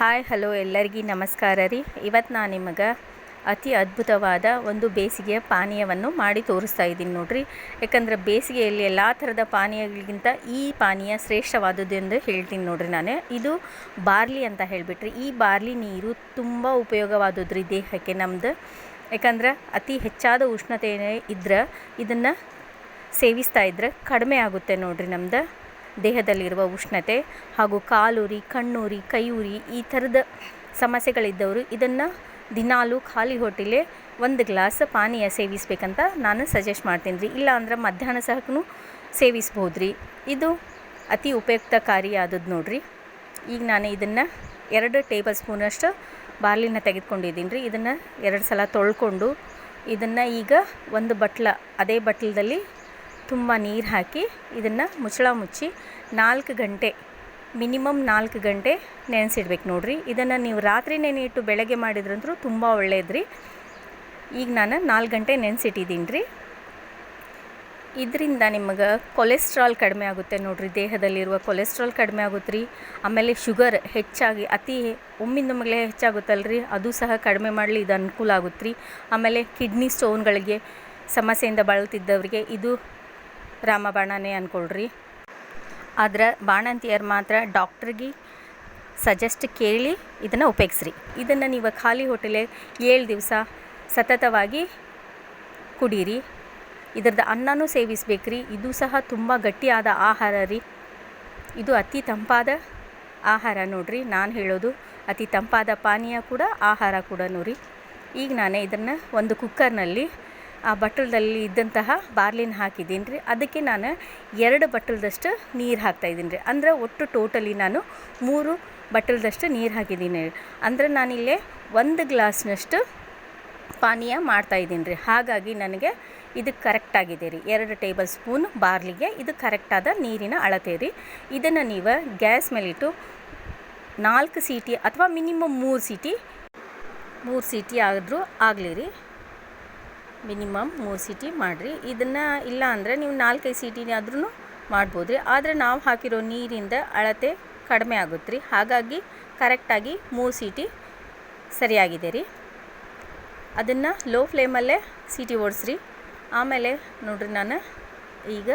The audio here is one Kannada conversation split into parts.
ಹಾಯ್, ಹಲೋ ಎಲ್ಲರಿಗೂ ನಮಸ್ಕಾರ ರೀ. ಇವತ್ತು ನಾನು ನಿಮಗೆ ಅತಿ ಅದ್ಭುತವಾದ ಒಂದು ಬೇಸಿಗೆಯ ಪಾನೀಯವನ್ನು ಮಾಡಿ ತೋರಿಸ್ತಾ ಇದ್ದೀನಿ ನೋಡ್ರಿ. ಯಾಕಂದ್ರೆ ಬೇಸಿಗೆಯಲ್ಲಿ ಎಲ್ಲ ಥರದ ಪಾನೀಯಗಳಿಗಿಂತ ಈ ಪಾನೀಯ ಶ್ರೇಷ್ಠವಾದದ್ದು ಎಂದು ಹೇಳ್ತೀನಿ ನೋಡ್ರಿ ನಾನು. ಇದು ಬಾರ್ಲಿ ಅಂತ ಹೇಳಿಬಿಟ್ರಿ. ಈ ಬಾರ್ಲಿ ನೀರು ತುಂಬ ಉಪಯೋಗವಾದದ್ರಿ ದೇಹಕ್ಕೆ ನಮ್ಮದು ಯಾಕಂದ್ರೆ ಅತಿ ಹೆಚ್ಚಾದ ಉಷ್ಣತೆ ಇದ್ರೆ ಇದನ್ನು ಸೇವಿಸ್ತಾ ಇದ್ರೆ ಕಡಿಮೆ ಆಗುತ್ತೆ ನೋಡ್ರಿ ನಮ್ದು. ದೇಹದಲ್ಲಿರುವ ಉಷ್ಣತೆ ಹಾಗೂ ಕಾಲುರಿ, ಕಣ್ಣುರಿ, ಕೈಯೂರಿ ಈ ಥರದ ಸಮಸ್ಯೆಗಳಿದ್ದವರು ಇದನ್ನು ದಿನಾಲೂ ಖಾಲಿ ಹೊಟ್ಟೆಲೇ ಒಂದು ಗ್ಲಾಸ್ ಪಾನೀಯ ಸೇವಿಸ್ಬೇಕಂತ ನಾನು ಸಜೆಸ್ಟ್ ಮಾಡ್ತೀನಿ ರೀ. ಇಲ್ಲಾಂದ್ರೆ ಮಧ್ಯಾಹ್ನ ಸಹಕ್ಕೂ ಸೇವಿಸ್ಬೋದು ರೀ ಇದು ಅತಿ ಉಪಯುಕ್ತಕಾರಿಯಾದದ್ದು ನೋಡ್ರಿ. ಈಗ ನಾನು ಇದನ್ನು ಎರಡು ಟೇಬಲ್ ಸ್ಪೂನಷ್ಟು ಬಾರ್ಲಿನ ತೆಗೆದುಕೊಂಡಿದ್ದೀನಿ ರೀ. ಇದನ್ನು ಎರಡು ಸಲ ತೊಳ್ಕೊಂಡು ಇದನ್ನು ಈಗ ಒಂದು ಬಟ್ಲ, ಅದೇ ಬಟ್ಲದಲ್ಲಿ ತುಂಬ ನೀರು ಹಾಕಿ ಇದನ್ನು ಮುಚ್ಚಳ ಮುಚ್ಚಿ ನಾಲ್ಕು ಗಂಟೆ, ಮಿನಿಮಮ್ ನಾಲ್ಕು ಗಂಟೆ ನೆನೆಸಿಡ್ಬೇಕು ನೋಡಿರಿ. ಇದನ್ನು ನೀವು ರಾತ್ರಿ ನೆನೆಯಿಟ್ಟು ಬೆಳಗ್ಗೆ ಮಾಡಿದ್ರಂತೂ ತುಂಬ ಒಳ್ಳೆಯದ್ರಿ ಈಗ ನಾನು ನಾಲ್ಕು ಗಂಟೆ ನೆನೆಸಿಟ್ಟಿದ್ದೀನಿ ರೀ ಇದರಿಂದ ನಿಮಗೆ ಕೊಲೆಸ್ಟ್ರಾಲ್ ಕಡಿಮೆ ಆಗುತ್ತೆ ನೋಡಿರಿ, ದೇಹದಲ್ಲಿರುವ ಕೊಲೆಸ್ಟ್ರಾಲ್ ಕಡಿಮೆ ಆಗುತ್ತೆ ರೀ ಆಮೇಲೆ ಶುಗರ್ ಹೆಚ್ಚಾಗಿ, ಅತಿ ಒಮ್ಮಿಂದೊಮ್ಮೆಲೆ ಹೆಚ್ಚಾಗುತ್ತಲ್ಲ ರೀ ಅದು ಸಹ ಕಡಿಮೆ ಮಾಡಲಿ, ಇದು ಅನುಕೂಲ ಆಗುತ್ತೆ ರೀ ಆಮೇಲೆ ಕಿಡ್ನಿ ಸ್ಟೋನ್ಗಳಿಗೆ ಸಮಸ್ಯೆಯಿಂದ ಬಳಲ್ತಿದ್ದವರಿಗೆ ಇದು ರಾಮಬಾಣನೇ ಅಂದ್ಕೊಳ್ರಿ ಆದ್ರೆ ಬಾಣಂತಿಯರು ಮಾತ್ರ ಡಾಕ್ಟ್ರಿಗೆ ಸಜೆಸ್ಟ್ ಕೇಳಿ ಇದನ್ನು ಉಪಯೋಗಿಸ್ರಿ. ಇದನ್ನು ನೀವು ಖಾಲಿ ಹೋಟೆಲೆ ಏಳು ದಿವಸ ಸತತವಾಗಿ ಕುಡೀರಿ. ಇದರದ ಅನ್ನನೂ ಸೇವಿಸ್ಬೇಕ್ರಿ. ಇದು ಸಹ ತುಂಬ ಗಟ್ಟಿಯಾದ ಆಹಾರ ರೀ. ಇದು ಅತಿ ತಂಪಾದ ಆಹಾರ ನೋಡ್ರಿ. ನಾನು ಹೇಳೋದು ಅತಿ ತಂಪಾದ ಪಾನೀಯ ಕೂಡ, ಆಹಾರ ಕೂಡ ರೀ. ಈಗ ನಾನೇ ಇದನ್ನು ಒಂದು ಕುಕ್ಕರ್ನಲ್ಲಿ ಆ ಬಟ್ಟಲದಲ್ಲಿ ಇದ್ದಂತಹ ಬಾರ್ಲಿನ ಹಾಕಿದ್ದೀನಿ ರೀ ಅದಕ್ಕೆ ನಾನು ಎರಡು ಬಟ್ಟಲದಷ್ಟು ನೀರು ಹಾಕ್ತಾಯಿದ್ದೀನಿ ರೀ ಅಂದ್ರೆ ಒಟ್ಟು ಟೋಟಲಿ ನಾನು ಮೂರು ಬಟ್ಟಲದಷ್ಟು ನೀರು ಹಾಕಿದ್ದೀನಿ. ಅಂದ್ರೆ ನಾನಿಲ್ಲೇ ಒಂದು ಗ್ಲಾಸ್ನಷ್ಟು ಪಾನೀಯ ಮಾಡ್ತಾಯಿದ್ದೀನಿ ರೀ ಹಾಗಾಗಿ ನನಗೆ ಇದು ಕರೆಕ್ಟಾಗಿದೆ ರೀ. ಎರಡು ಟೇಬಲ್ ಸ್ಪೂನ್ ಬಾರ್ಲಿಗೆ ಇದು ಕರೆಕ್ಟಾದ ನೀರಿನ ಅಳತೆ ರೀ. ಇದನ್ನು ನೀವು ಗ್ಯಾಸ್ ಮೇಲಿಟ್ಟು ನಾಲ್ಕು ಸೀಟಿ ಅಥವಾ ಮಿನಿಮಮ್ ಮೂರು ಸೀಟಿ ಮೂರು ಸೀಟಿ ಆದರೂ ಆಗಲಿ ರೀ. ಮಿನಿಮಮ್ ಮೂರು ಸೀಟಿ ಮಾಡಿರಿ. ಇದನ್ನು ಇಲ್ಲ ಅಂದರೆ ನೀವು ನಾಲ್ಕೈದು ಸೀಟಿನಾದ್ರೂ ಮಾಡ್ಬೋದು ರೀ ಆದರೆ ನಾವು ಹಾಕಿರೋ ನೀರಿಂದ ಅಳತೆ ಕಡಿಮೆ ಆಗುತ್ತೆ ರೀ ಹಾಗಾಗಿ ಕರೆಕ್ಟಾಗಿ ಮೂರು ಸೀಟಿ ಸರಿಯಾಗಿದೆ ರೀ. ಅದನ್ನು ಲೋ ಫ್ಲೇಮಲ್ಲೇ ಸೀಟಿ ಓಡಿಸ್ರಿ. ಆಮೇಲೆ ನೋಡ್ರಿ ನಾನು ಈಗ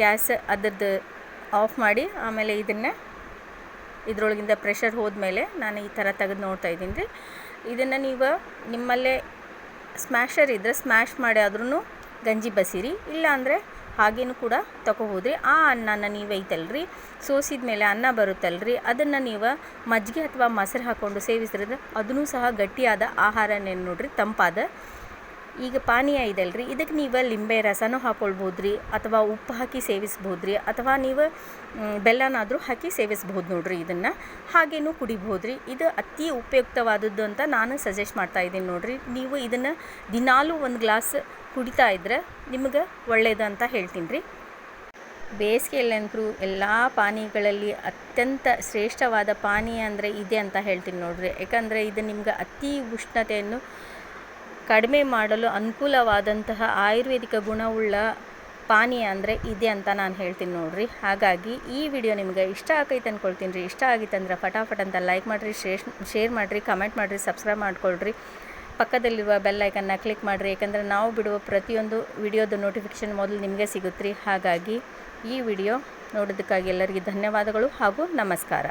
ಗ್ಯಾಸ್ ಅದರದ್ದು ಆಫ್ ಮಾಡಿ ಆಮೇಲೆ ಇದನ್ನು ಇದರೊಳಗಿಂದ ಪ್ರೆಷರ್ ಹೋದ್ಮೇಲೆ ನಾನು ಈ ಥರ ತೆಗೆದು ನೋಡ್ತಾ ಇದ್ದೀನಿ ರೀ. ಇದನ್ನು ನೀವು ನಿಮ್ಮಲ್ಲೇ ಸ್ಮ್ಯಾಶರ್ ಇದ್ದರೆ ಸ್ಮ್ಯಾಶ್ ಮಾಡಿ ಆದ್ರೂ ಗಂಜಿ ಬಸಿರಿ ಇಲ್ಲ ಅಂದರೆ ಹಾಗೇನು ಕೂಡ ತಗೋಬೋದ್ರಿ. ಆ ಅನ್ನನ ನೀವು ಐತಲ್ರಿ, ಸೋಸಿದ ಮೇಲೆ ಅನ್ನ ಬರುತ್ತಲ್ರಿ, ಅದನ್ನು ನೀವು ಮಜ್ಜಿಗೆ ಅಥವಾ ಮೊಸರು ಹಾಕ್ಕೊಂಡು ಸೇವಿಸಿದ್ರೆ ಅದನ್ನೂ ಸಹ ಗಟ್ಟಿಯಾದ ಆಹಾರನೇ ನೋಡ್ರಿ, ತಂಪಾದ ಈಗ ಪಾನೀಯ ಇದಲ್ರಿ. ಇದಕ್ಕೆ ನೀವು ಲಿಂಬೆ ರಸನೂ ಹಾಕ್ಕೊಳ್ಬೋದು ರೀ ಅಥವಾ ಉಪ್ಪು ಹಾಕಿ ಸೇವಿಸ್ಬೋದು ರೀ ಅಥವಾ ನೀವು ಬೆಲ್ಲನಾದರೂ ಹಾಕಿ ಸೇವಿಸ್ಬೋದು ನೋಡ್ರಿ ಇದನ್ನು. ಹಾಗೇನೂ ಕುಡಿಬೋದು ರೀ ಇದು ಅತಿ ಉಪಯುಕ್ತವಾದದ್ದು ಅಂತ ನಾನು ಸಜೆಸ್ಟ್ ಮಾಡ್ತಾ ಇದ್ದೀನಿ ನೋಡ್ರಿ. ನೀವು ಇದನ್ನು ದಿನಾಲೂ ಒಂದು ಗ್ಲಾಸ್ ಕುಡಿತಾ ಇದ್ರೆ ನಿಮಗೆ ಒಳ್ಳೆಯದು ಅಂತ ಹೇಳ್ತೀನಿ ರೀ ಬೇಸಿಗೆಯಲ್ಲಂತೂ ಎಲ್ಲ ಪಾನೀಯಗಳಲ್ಲಿ ಅತ್ಯಂತ ಶ್ರೇಷ್ಠವಾದ ಪಾನೀಯ ಅಂದರೆ ಇದೆ ಅಂತ ಹೇಳ್ತೀನಿ ನೋಡ್ರಿ. ಯಾಕಂದರೆ ಇದು ನಿಮ್ಗೆ ಅತಿ ಉಷ್ಣತೆಯನ್ನು ಕಡಿಮೆ ಮಾಡಲು ಅನುಕೂಲವಾದಂತಹ ಆಯುರ್ವೇದಿಕ ಗುಣವುಳ್ಳ ಪಾನೀಯ ಅಂದರೆ ಇದೆ ಅಂತ ನಾನು ಹೇಳ್ತೀನಿ ನೋಡ್ರಿ. ಹಾಗಾಗಿ ಈ ವಿಡಿಯೋ ನಿಮ್ಗೆ ಇಷ್ಟ ಆಗೈತೆ ಅಂದ್ಕೊಳ್ತೀನಿ ರೀ. ಇಷ್ಟ ಆಗಿತ್ತಂದ್ರೆ ಫಟಾಫಟ್ ಅಂತ ಲೈಕ್ ಮಾಡಿರಿ ಶೇರ್ ಶೇರ್ ಮಾಡಿರಿ, ಕಮೆಂಟ್ ಮಾಡಿರಿ, ಸಬ್ಸ್ಕ್ರೈಬ್ ಮಾಡ್ಕೊಳ್ರಿ. ಪಕ್ಕದಲ್ಲಿರುವ ಬೆಲ್ ಐಕನ್ನ ಕ್ಲಿಕ್ ಮಾಡಿರಿ, ಏಕೆಂದರೆ ನಾವು ಬಿಡುವ ಪ್ರತಿಯೊಂದು ವಿಡಿಯೋದು ನೋಟಿಫಿಕೇಷನ್ ಮೊದಲು ನಿಮಗೆ ಸಿಗುತ್ತೆ ರೀ ಹಾಗಾಗಿ ಈ ವಿಡಿಯೋ ನೋಡೋದಕ್ಕಾಗಿ ಎಲ್ಲರಿಗೂ ಧನ್ಯವಾದಗಳು ಹಾಗೂ ನಮಸ್ಕಾರ.